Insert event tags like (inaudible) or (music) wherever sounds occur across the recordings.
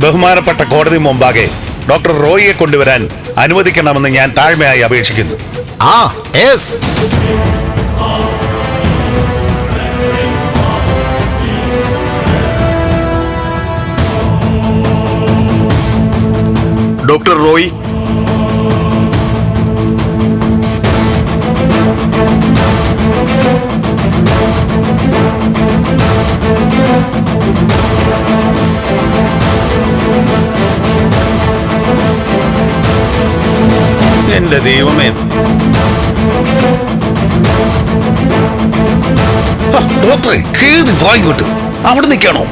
ബഹുമാനപ്പെട്ട കോടതി മുമ്പാകെ ഡോക്ടർ റോയിയെ കൊണ്ടുവരാൻ അനുവദിക്കണമെന്ന് ഞാൻ താഴ്മയായി അപേക്ഷിക്കുന്നു. ആ എസ് ഡോക്ടർ റോയ് എന്റെ ദൈവമേ. ഡോക്ടറെ കേറി വാങ്ങിക്കോട്ട് അവിടെ നിൽക്കണോ?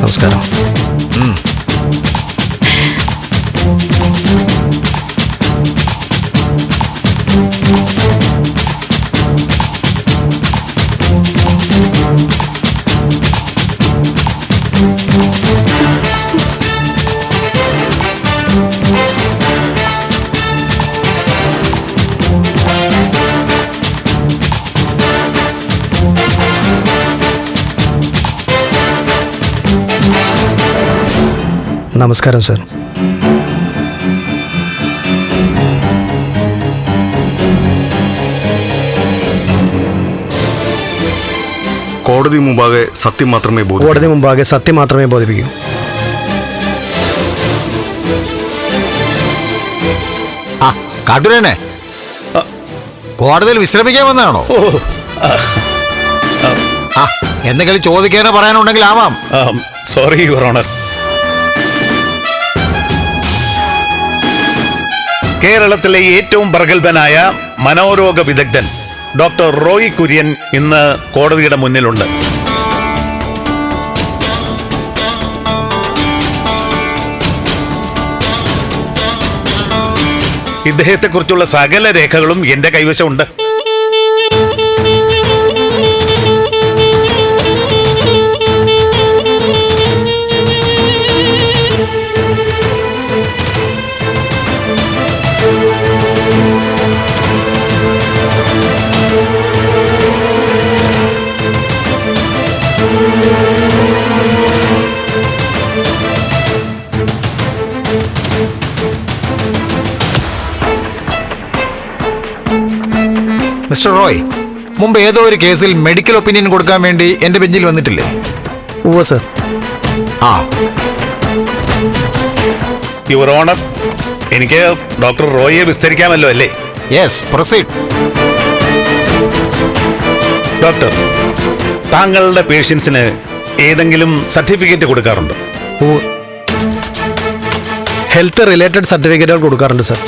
നമസ്കാരം. നമസ്കാരം സാർ. കോടതി മുമ്പാകെ സത്യം മാത്രമേ കോടതി മുമ്പാകെ സത്യം മാത്രമേ ബോധിപ്പിക്കൂ. ആ കാട്ടുരേനെ. കോടതിയിൽ വിശ്രമിക്കാൻ വന്നതാണോ? ആ എന്തെങ്കിലും ചോദിക്കാനോ പറയാനുണ്ടെങ്കിൽ ആവാം. സോറി യുവർ ഓണർ കേരളത്തിലെ ഏറ്റവും പ്രഗത്ഭനായ മനോരോഗ വിദഗ്ധൻ ഡോക്ടർ റോയ് കുര്യൻ ഇന്ന് കോടതിയുടെ മുന്നിലുണ്ട്. ഇദ്ദേഹത്തെക്കുറിച്ചുള്ള സകല രേഖകളും എന്റെ കൈവശമുണ്ട്. മിസ്റ്റർ റോയ് മുമ്പ് ഏതോ ഒരു കേസിൽ മെഡിക്കൽ ഒപ്പീനിയൻ കൊടുക്കാൻ വേണ്ടി എന്റെ ബെഞ്ചിൽ വന്നിട്ടില്ലേ? ഓ സർ. ആ. യുവർ ഓണർ എനിക്ക് ഡോക്ടർ റോയിയെ വിസ്തരിക്കാമല്ലോ അല്ലേ? യെസ് പ്രൊസീഡ് ഡോക്ടർ താങ്കളുടെ പേഷ്യൻസിന് ഏതെങ്കിലും സർട്ടിഫിക്കറ്റ് കൊടുക്കാറുണ്ടോ. ഹെൽത്ത് റിലേറ്റഡ് സർട്ടിഫിക്കറ്റുകൾ കൊടുക്കാറുണ്ട് സർ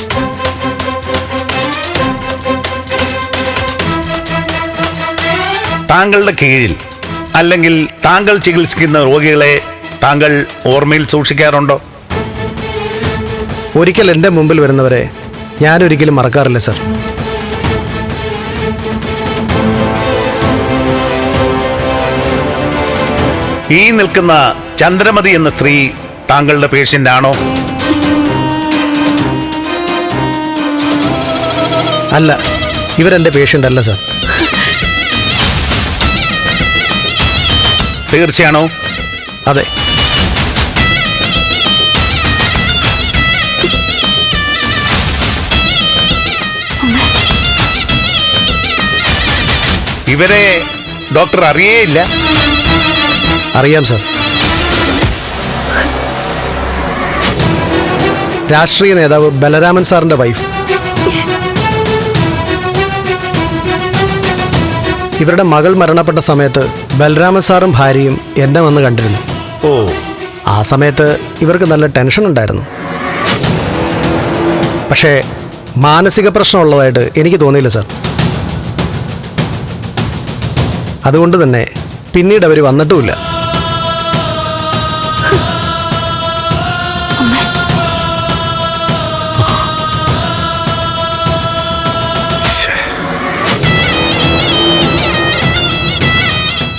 താങ്കളുടെ കീഴിൽ അല്ലെങ്കിൽ താങ്കൾ ചികിത്സിക്കുന്ന രോഗികളെ താങ്കൾ ഓർമ്മയിൽ സൂക്ഷിക്കാറുണ്ടോ? ഒരിക്കൽ എന്റെ മുമ്പിൽ വരുന്നവരെ ഞാനൊരിക്കലും മറക്കാറില്ല സർ. ഈ നിൽക്കുന്ന ചന്ദ്രമതി എന്ന സ്ത്രീ താങ്കളുടെ പേഷ്യന്റ് ആണോ അല്ല ഇവരെന്റെ പേഷ്യന്റ് അല്ല സർ. തീർച്ചയാണോ? അതെ. ഇവരെ ഡോക്ടർ അറിയേയില്ല? അറിയാം സർ. രാഷ്ട്രീയ നേതാവ് ബലരാമൻ സാറിന്റെ വൈഫ്. ഇവരുടെ മകൾ മരണപ്പെട്ട സമയത്ത് ബലരാമൻ സാറും ഭാര്യയും എന്നെ വന്ന് കണ്ടിരുന്നു. ഓ. ആ സമയത്ത് ഇവർക്ക് നല്ല ടെൻഷൻ ഉണ്ടായിരുന്നു. പക്ഷേ മാനസിക പ്രശ്നമുള്ളതായിട്ട് എനിക്ക് തോന്നിയില്ല സാർ. അതുകൊണ്ട് തന്നെ പിന്നീട് അവർ വന്നിട്ടുമില്ല.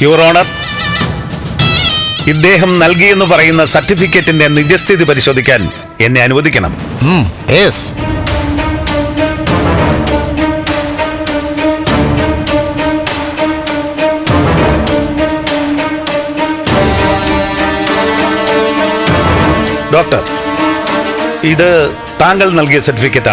യുവർ ഓണർ ഇദ്ദേഹം നൽകിയെന്ന് പറയുന്ന സർട്ടിഫിക്കറ്റിന്റെ നിജസ്ഥിതി പരിശോധിക്കാൻ എന്നെ അനുവദിക്കണം. ഡോക്ടർ ഇത് താങ്കൾ നൽകിയ സർട്ടിഫിക്കറ്റ്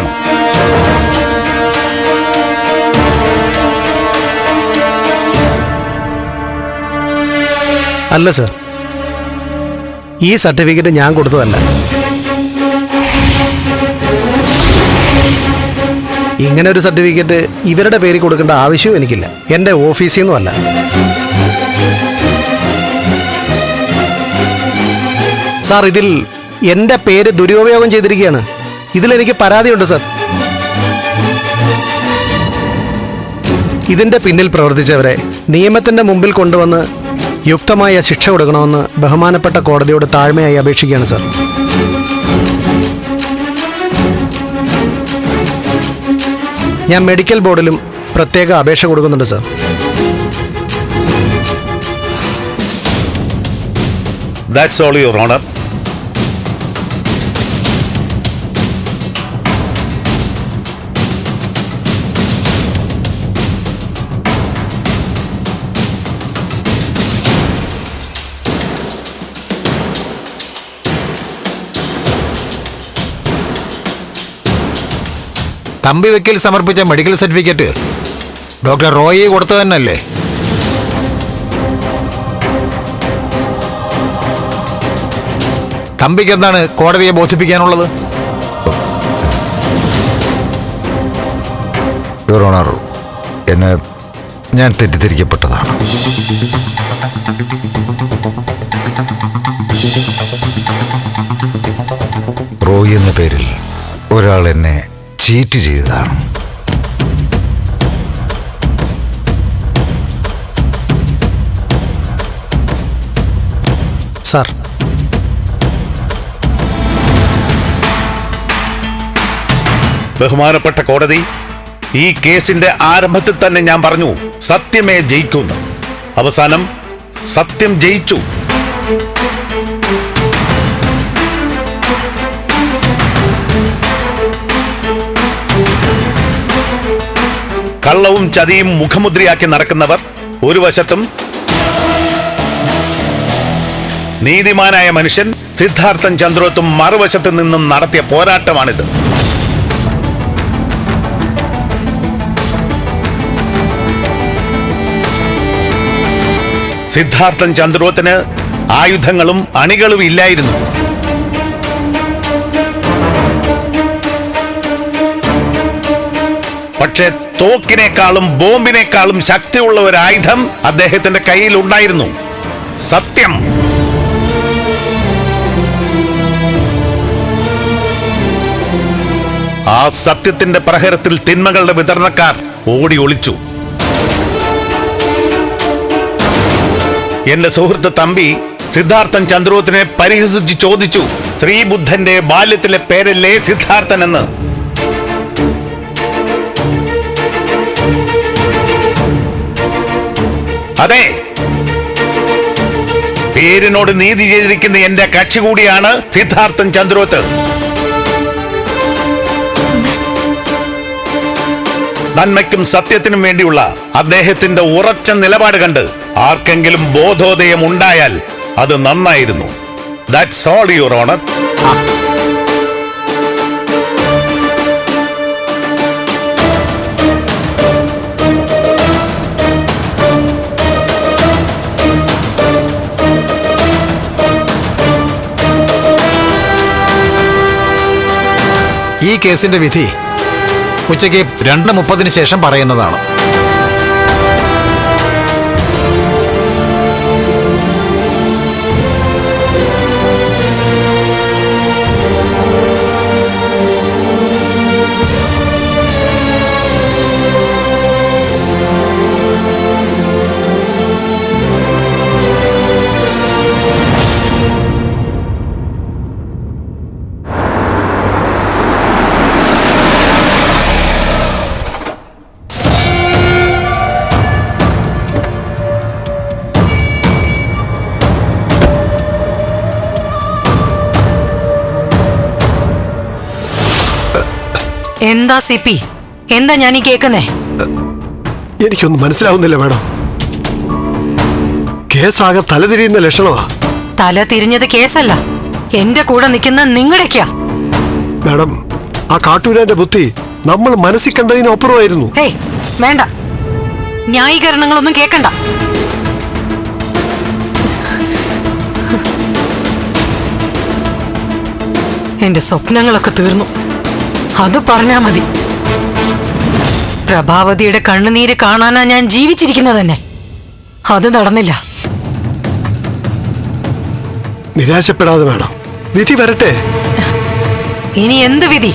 അല്ല സർ. ഈ സർട്ടിഫിക്കറ്റ് ഞാൻ കൊടുത്തതല്ല. ഇങ്ങനെ ഒരു സർട്ടിഫിക്കറ്റ് ഇവരുടെ പേര് കൊടുക്കേണ്ട ആവശ്യവും എനിക്കില്ല. എന്റെ ഓഫീസിൽ നിന്നും അല്ല. സാർ ഇതിൽ എന്റെ പേര് ദുരുപയോഗം ചെയ്തിരിക്കുകയാണ്. ഇതിലെനിക്ക് പരാതിയുണ്ട് സർ. ഇതിന്റെ പിന്നിൽ പ്രവർത്തിച്ചവരെ നിയമത്തിന്റെ മുമ്പിൽ കൊണ്ടുവന്ന് യുക്തമായ ശിക്ഷ കൊടുക്കണമെന്ന് ബഹുമാനപ്പെട്ട കോടതിയോട് താഴ്മയായി അപേക്ഷിക്കുകയാണ് സർ. ഞാൻ മെഡിക്കൽ ബോർഡിലും പ്രത്യേക അപേക്ഷ കൊടുക്കുന്നുണ്ട് sir. That's all your honour Thampi വെക്കിൽ സമർപ്പിച്ച മെഡിക്കൽ സർട്ടിഫിക്കറ്റ് ഡോക്ടർ റോയി കൊടുത്തു തന്നെയല്ലേ? തമ്പിക്ക് എന്താണ് കോടതിയെ ബോധിപ്പിക്കാനുള്ളത്? എന്നെ ഞാൻ തെറ്റിദ്ധരിക്കപ്പെട്ടതാണ്. റോയി എന്ന പേരിൽ ഒരാൾ എന്നെ ചീറ്റ് ചെയ്തതാണ്. സാർ. ബഹുമാനപ്പെട്ട കോടതി ഈ കേസിന്റെ ആരംഭത്തിൽ തന്നെ ഞാൻ പറഞ്ഞു സത്യമേ ജയിക്കുന്നു അവസാനം സത്യം ജയിച്ചു. കള്ളവും ചതിയും മുഖമുദ്രയാക്കി നടക്കുന്നവർ ഒരു വശത്തും നീതിമാനായ മനുഷ്യൻ സിദ്ധാർത്ഥൻ ചന്ദ്രോത്തും മറുവശത്ത് നിന്നും നടത്തിയ പോരാട്ടമാണിത്. സിദ്ധാർത്ഥൻ ചന്ദ്രോത്തിന് ആയുധങ്ങളും അണികളും ഇല്ലായിരുന്നു. പക്ഷെ തോക്കിനേക്കാളും ബോംബിനേക്കാളും ശക്തിയുള്ള ഒരു ആയുധം അദ്ദേഹത്തിന്റെ കയ്യിൽ ഉണ്ടായിരുന്നു. സത്യം. ആ സത്യത്തിന്റെ പ്രഹരത്തിൽ തിന്മകളുടെ വിതരണക്കാർ ഓടി ഒളിച്ചു. എന്റെ സുഹൃത്ത് തമ്പി സിദ്ധാർത്ഥൻ ചന്ദ്രോത്തിനെ പരിഹസിച്ച് ചോദിച്ചു ശ്രീബുദ്ധന്റെ ബാല്യത്തിലെ പേരല്ലേ സിദ്ധാർത്ഥൻ എന്ന് അതെ. പേരിനോട് നീതി ചെയ്തിരിക്കുന്ന എന്റെ കക്ഷി കൂടിയാണ് സിദ്ധാർത്ഥൻ ചന്ദ്രോത്ത്. നന്മയ്ക്കും സത്യത്തിനും വേണ്ടിയുള്ള അദ്ദേഹത്തിന്റെ ഉറച്ച നിലപാട് കണ്ട് ആർക്കെങ്കിലും ബോധോദയം ഉണ്ടായാൽ അത് നന്നായിരുന്നു. ദാറ്റ്സ് ഓൾ യുവർ ഓണർ കേസിന്റെ വിധി ഉച്ചയ്ക്ക് രണ്ട് മുപ്പതിന് ശേഷം പറയുന്നതാണ് എന്താ സി പി എന്താ ഞാൻ ഈ കേക്കുന്നേ? എനിക്കൊന്നും മനസ്സിലാവുന്നില്ല മാഡം. കേസാകെ തലതിരിയുന്ന ലക്ഷണമാ. തല തിരിഞ്ഞത് കേസല്ല. എന്റെ കൂടെ നിൽക്കുന്ന നിങ്ങളുടെക്കാ മാഡം ആ കാട്ടൂരാന്റെ ബുദ്ധി നമ്മൾ മനസ്സിൽ കണ്ടതിനപ്പുറമായിരുന്നു. ഹേയ് വേണ്ട. ന്യായീകരണങ്ങളൊന്നും കേക്കണ്ട. എന്റെ സ്വപ്നങ്ങളൊക്കെ തീർന്നു. അത് പറഞ്ഞാ മതി. പ്രഭാവതിയുടെ കണ്ണുനീര് കാണാനാ ഞാൻ ജീവിച്ചിരിക്കുന്നത് തന്നെ. അത് നടന്നില്ല. നിരാശപ്പെടാതെ വേണം. വിധി വരട്ടെ? ഇനി എന്ത് വിധി?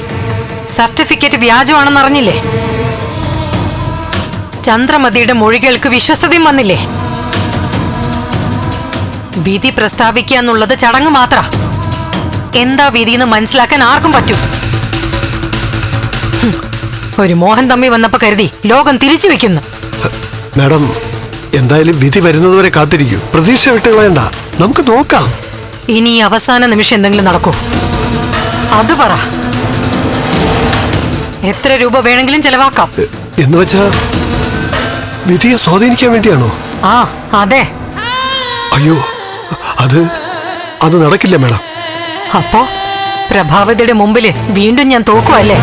സർട്ടിഫിക്കറ്റ് വ്യാജമാണെന്ന് അറിഞ്ഞില്ലേ? ചന്ദ്രമതിയുടെ മൊഴികൾക്ക് വിശ്വസതയും വന്നില്ലേ? വിധി പ്രസ്താവിക്കുക എന്നുള്ളത് ചടങ്ങ് മാത്ര. എന്താ വിധി എന്ന് മനസ്സിലാക്കാൻ ആർക്കും പറ്റും? ഒരു മോഹൻ തമ്മി വന്നപ്പോ കരുതി ലോകം തിരിച്ചു വെക്കുന്നു. മാഡം എന്തായാലും വിധി വരുന്നതുവരെ കാത്തിരിക്കൂ. പ്രതീക്ഷ വിട്ടുകളയണ്ട നമുക്ക് നോക്കാം. ഇനി അവസാന നിമിഷം എന്തെങ്കിലും നടക്കൂ. അത് പറ. എത്ര രൂപ വേണമെങ്കിലും ചെലവാക്കാം. എന്ന് വെച്ചാ വിധിയെ സ്വാധീനിക്കാൻ വേണ്ടിയാണോ? ആ അതെ. അയ്യോ അത് അത് നടക്കില്ല മേഡം. അപ്പോ പ്രഭാവതിയുടെ മുമ്പിൽ വീണ്ടും ഞാൻ തോക്കുവല്ലേ?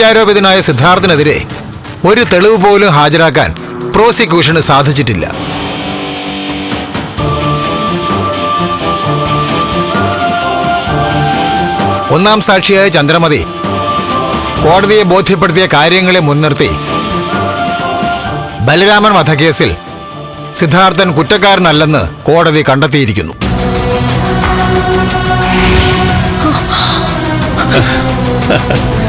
കുറ്റാരോപിതനായ സിദ്ധാർത്ഥിനെതിരെ ഒരു തെളിവ് പോലും ഹാജരാക്കാൻ പ്രോസിക്യൂഷന് സാധിച്ചിട്ടില്ല. ഒന്നാം സാക്ഷിയായ ചന്ദ്രമതി കോടതിയെ ബോധ്യപ്പെടുത്തിയ കാര്യങ്ങളെ മുൻനിർത്തി ബലരാമൻ വധക്കേസിൽ സിദ്ധാർത്ഥൻ കുറ്റക്കാരനല്ലെന്ന് കോടതി കണ്ടെത്തിയിരിക്കുന്നു. (laughs)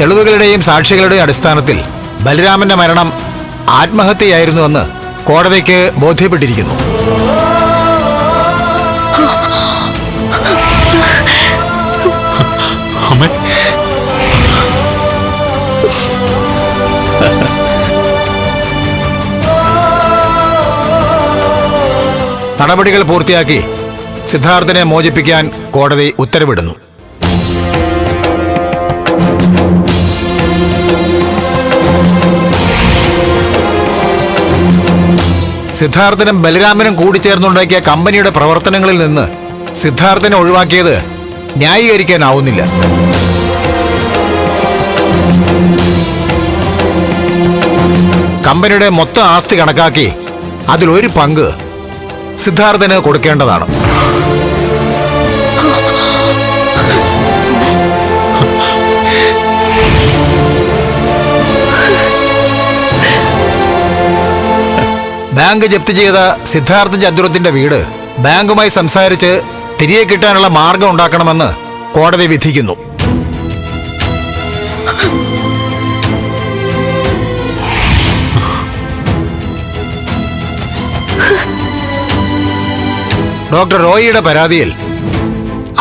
തെളിവുകളുടെയും സാക്ഷികളുടെയും അടിസ്ഥാനത്തിൽ ബലരാമന്റെ മരണം ആത്മഹത്യയായിരുന്നുവെന്ന് കോടതിക്ക് ബോധ്യപ്പെട്ടിരിക്കുന്നു. അമ്മേ. നടപടികൾ പൂർത്തിയാക്കി സിദ്ധാർത്ഥനെ മോചിപ്പിക്കാൻ കോടതി ഉത്തരവിടുന്നു. സിദ്ധാർത്ഥനും ബലരാമനും കൂടിച്ചേർന്നുണ്ടാക്കിയ കമ്പനിയുടെ പ്രവർത്തനങ്ങളിൽ നിന്ന് സിദ്ധാർത്ഥനെ ഒഴിവാക്കിയത് ന്യായീകരിക്കാനാവുന്നില്ല. കമ്പനിയുടെ മൊത്തം ആസ്തി കണക്കാക്കി അതിലൊരു പങ്ക് സിദ്ധാർത്ഥന് കൊടുക്കേണ്ടതാണ്. ബാങ്ക് ജപ്തി ചെയ്ത സിദ്ധാർത്ഥ ചന്ദ്രത്തിന്റെ വീട് ബാങ്കുമായി സംസാരിച്ച് തിരികെ കിട്ടാനുള്ള മാർഗം ഉണ്ടാക്കണമെന്ന് കോടതി വിധിക്കുന്നു. ഡോക്ടർ റോയിയുടെ പരാതിയിൽ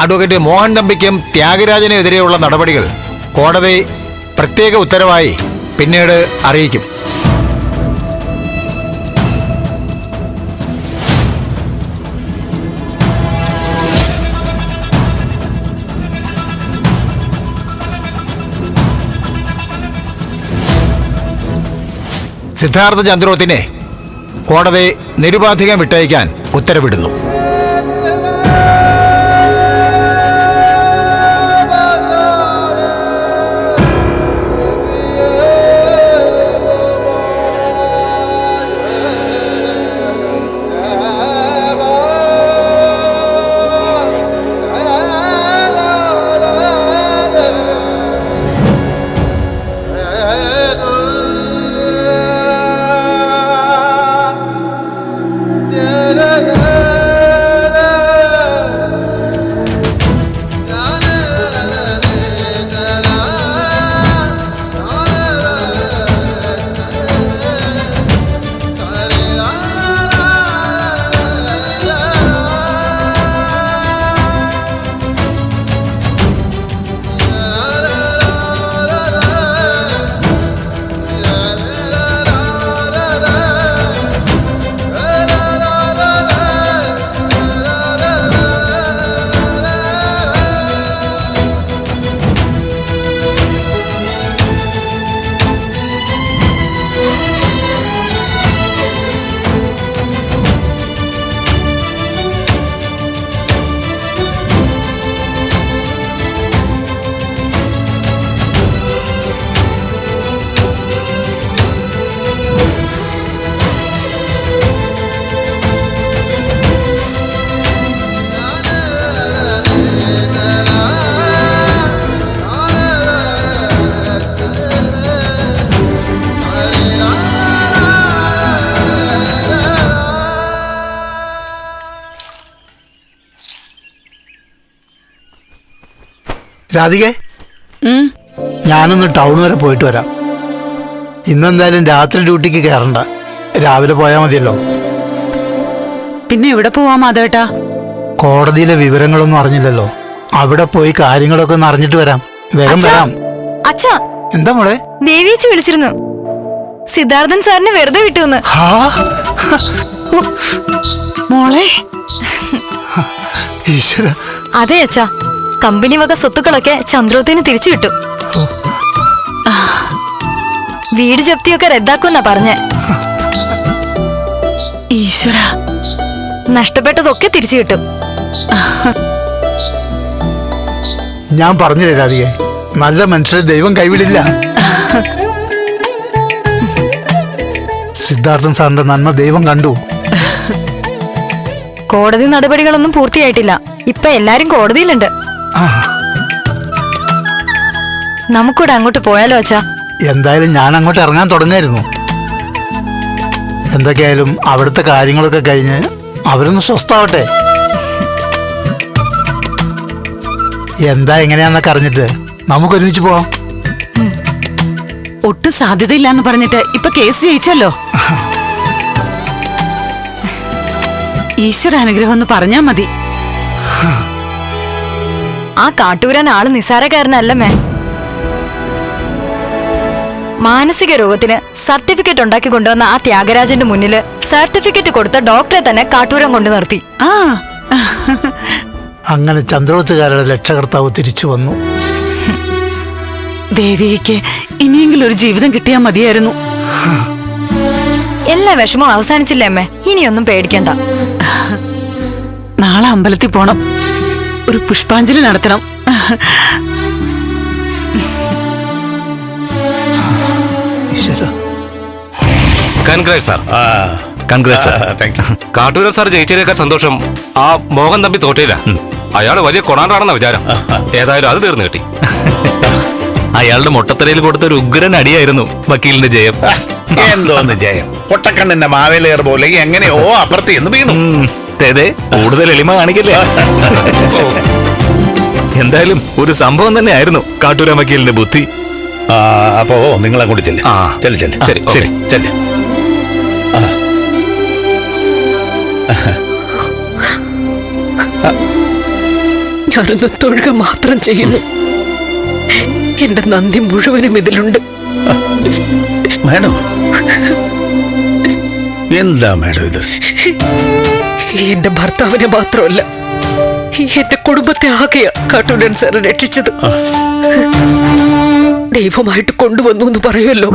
അഡ്വക്കേറ്റ് മോഹൻ തമ്പിക്കും ത്യാഗരാജനെതിരെയുള്ള നടപടികൾ കോടതി പ്രത്യേക ഉത്തരവായി പിന്നീട് അറിയിക്കും. സിദ്ധാർത്ഥ ചന്ദ്രോത്തിനെ കോടതി നിരുപാധികം വിട്ടയക്കാൻ ഉത്തരവിടുന്നു. രാധികെ? ഞാനൊന്ന് ടൗൺ വരെ പോയിട്ട് വരാം. ഇന്നെന്തായാലും രാത്രി ഡ്യൂട്ടിക്ക് കയറണ്ട രാവിലെ പോയാൽ മതിയല്ലോ. പിന്നെ എവിടെ പോവാ മാധവേട്ടാ? കോടതിയിലെ വിവരങ്ങളൊന്നും അറിഞ്ഞില്ലല്ലോ. അവിടെ പോയി കാര്യങ്ങളൊക്കെ ഒന്ന് അറിഞ്ഞിട്ട് വരാം. വേഗം അച്ഛാ വരാം. അച്ഛാ. എന്താ മോളെ? ദേവിയച്ചു വിളിച്ചിരുന്നു. സിദ്ധാർത്ഥൻ സാറിനെ വെറുതെ വിട്ടുന്ന് ഹാ? മോളെ. ഈശ്വര. അതെ അച്ഛാ. കമ്പനി വക സ്വത്തുക്കളൊക്കെ ചന്ദ്രോത്തിന് തിരിച്ചു കിട്ടും. വീട് ജപ്തിയൊക്കെ റദ്ദാക്കുമെന്നാ പറഞ്ഞ. ഈശ്വര നഷ്ടപ്പെട്ടതൊക്കെ തിരിച്ചു കിട്ടും. ഞാൻ പറഞ്ഞില്ലേ രാധികെ നല്ല മനുഷ്യരെ ദൈവം കൈവിടില്ല. സിദ്ധാർത്ഥൻ സാറിന്റെ നന്മ ദൈവം കണ്ടു. കോടതി നടപടികളൊന്നും പൂർത്തിയായിട്ടില്ല. ഇപ്പൊ എല്ലാരും കോടതിയിലുണ്ട്. നമുക്കൂടെ അങ്ങോട്ട് പോയാലോ അച്ഛാ? എന്തായാലും ഞാൻ അങ്ങോട്ട് ഇറങ്ങാൻ തുടങ്ങായിരുന്നു. എന്തൊക്കെയായാലും അവിടുത്തെ കാര്യങ്ങളൊക്കെ കഴിഞ്ഞ് അവരൊന്ന് സ്വസ്ഥാവട്ടെ എന്താ എങ്ങനെയാന്നൊക്കെ അറിഞ്ഞിട്ട് നമുക്ക് ഒരുമിച്ച് പോവാം. ഒട്ടും സാധ്യതയില്ലാന്ന് പറഞ്ഞിട്ട് ഇപ്പൊ കേസ് ജയിച്ചല്ലോ. ഈശ്വര അനുഗ്രഹം എന്ന് പറഞ്ഞാ മതി. ആ കാട്ടൂരൻ ആൾ നിസാരക്കാരനല്ലമ്മേ മാനസിക രോഗത്തിന് സർട്ടിഫിക്കറ്റ് ഉണ്ടാക്കി കൊണ്ടുവന്ന ആ ത്യാഗരാജന്റെ മുന്നിൽ സർട്ടിഫിക്കറ്റ് കൊടുത്ത ഡോക്ടറെ തന്നെ കാട്ടൂരം കൊണ്ടു നിർത്തി. ആ. അങ്ങനെ ചന്ദ്രോത്തുകാരുടെ രക്ഷകർത്താവ് തിരിച്ചു വന്നു. ദേവിക്ക് ഇനിയെങ്കിലും ഒരു ജീവിതം കിട്ടിയാ മതിയായിരുന്നു. എല്ലാ വിഷമവും അവസാനിച്ചില്ലേ അമ്മേ? ഇനിയൊന്നും പേടിക്കണ്ട. നാളെ അമ്പലത്തിൽ പോണം. ഒരു പുഷ്പാഞ്ജലി നടത്തണം. കൺഗ്രാറ്റ് സാർ ആ. Congrats sir thank you Kattooran sir ജയിച്ചതിനേക്കാൾ സന്തോഷം ആ മോഹൻ തമ്പി തോറ്റയില്ല അയാൾ വലിയ കൊണാണ്ടാണെന്ന വിചാരം. ഏതായാലും അത് തീർന്നു കിട്ടി. (laughs) അയാളുടെ മൊട്ടത്തലയിൽ കൊടുത്ത ഒരു ഉഗ്രൻ അടിയായിരുന്നു വക്കീലിന്റെ ജയം. എന്തോന്ന് ജയം? പൊട്ടക്കണ്ണിന്റെ മാവേലേർ പോലെ എങ്ങനെയോ അപ്പുറത്ത് എന്ന് വീണു. കൂടുതൽ എളിമ കാണിക്കല്ലേ? എന്തായാലും ഒരു സംഭവം തന്നെ ആയിരുന്നു കാട്ടൂരാൻ വക്കീലിന്റെ ബുദ്ധി. അപ്പോ നിങ്ങൾ അങ്ങോട്ട് ചെല്ലു. ആ. ചെല്ലു ചെല്ല്. ശരി, ശരി. ചെല്ലു. ഞാനൊന്ന് തൊഴുക മാത്രം ചെയ്യുന്നു. എന്റെ നന്ദി മുഴുവനും ഇതിലുണ്ട്. മാഡം എന്താ മാഡം ഇത്? എന്റെ ഭർത്താവിനെ മാത്രമല്ല എന്റെ കുടുംബത്തെ ആകെയാ കാട്ടൂനൻ സാർ രക്ഷിച്ചത്. ദൈവമായിട്ട് കൊണ്ടുവന്നു എന്ന് പറയുമല്ലോ.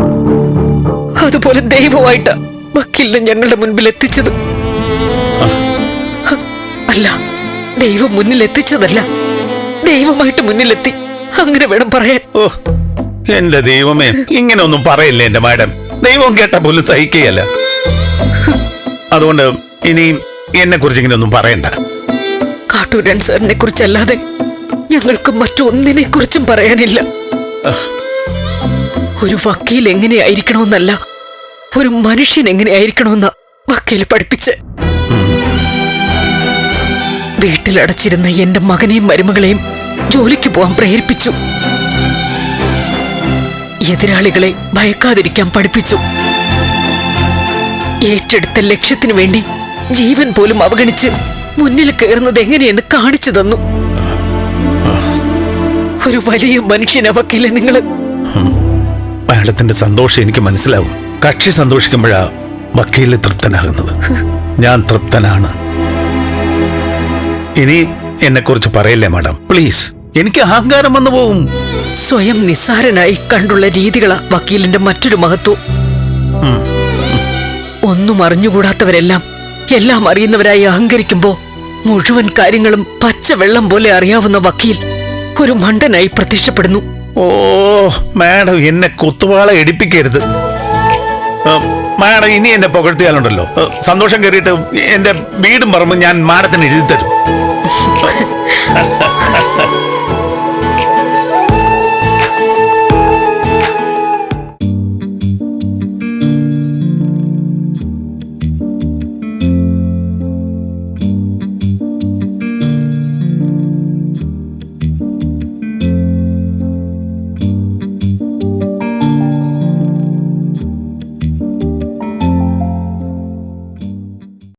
അതുപോലെ ദൈവമായിട്ടാ വക്കീലിനെ ഞങ്ങളുടെ മുൻപിൽ എത്തിച്ചത്. അല്ല ദൈവം മുന്നിൽ എത്തിച്ചതല്ല. ദൈവമായിട്ട് മുന്നിലെത്തി. അങ്ങനെ വേണം പറയാൻ. ഓ എന്റെ ദൈവമേ ഇങ്ങനെ ഒന്നും പറയില്ലേ എന്റെ മാഡം? ദൈവം കേട്ട പോലും സഹിക്കുകയല്ല. അതുകൊണ്ട് ഇനി എന്നെ കുറിച്ച് ഇങ്ങനെ ഒന്നും പറയണ്ട. കാട്ടൂരൻ സാറിനെ കുറിച്ചല്ലാതെ ഞങ്ങൾക്ക് മറ്റൊന്നിനെ കുറിച്ചും പറയാനില്ല. ഒരു വക്കീൽ എങ്ങനെയായിരിക്കണമെന്നല്ല ഒരു മനുഷ്യൻ എങ്ങനെയായിരിക്കണമെന്ന വക്കീൽ പഠിപ്പിച്ച്. വീട്ടിലടച്ചിരുന്ന എന്റെ മകനെയും മരുമകളെയും ജോലിക്ക് പോകാൻ പ്രേരിപ്പിച്ചു. എതിരാളികളെ ഭയക്കാതിരിക്കാൻ പഠിപ്പിച്ചു. ഏറ്റെടുത്ത ലക്ഷ്യത്തിനു വേണ്ടി ജീവൻ പോലും അവഗണിച്ച് മുന്നിൽ കയറുന്നത് എങ്ങനെയെന്ന് കാണിച്ചു തന്നു. ഒരു വലിയ മനുഷ്യനെ വക്കീലെ നിങ്ങൾ മാഡത്തിന്റെ സന്തോഷം എനിക്ക് മനസ്സിലാവും. കക്ഷി സന്തോഷിക്കുമ്പോഴാ വക്കീൽ തൃപ്തനാകുന്നത്. ഞാൻ തൃപ്തനാണ്. ഇനി എന്നെ കുറിച്ച് പറയില്ലേ മാഡം? പ്ലീസ് എനിക്ക് അഹങ്കാരം വന്നു പോവും. സ്വയം നിസ്സാരനായി കണ്ടുള്ള രീതികളാ വക്കീലിന്റെ മറ്റൊരു മഹത്വം. ഒന്നും അറിഞ്ഞുകൂടാത്തവരെല്ലാം എല്ലാം അറിയുന്നവരായി അഹങ്കരിക്കുമ്പോ മുഴുവൻ കാര്യങ്ങളും പച്ചവെള്ളം പോലെ അറിയാവുന്ന വക്കീൽ ഒരു മണ്ടനായി പ്രത്യക്ഷപ്പെടുന്നു. ഓ മാഡം എന്നെ കുത്തുവാള എടുപ്പിക്കരുത് മാഡം ഇനി എന്നെ പുകഴ്ത്തിയാലുണ്ടല്ലോ സന്തോഷം കയറിയിട്ട് എന്റെ വീടും പറമ്പും ഞാൻ മാഡത്തിന് എഴുതി തരും. (laughs)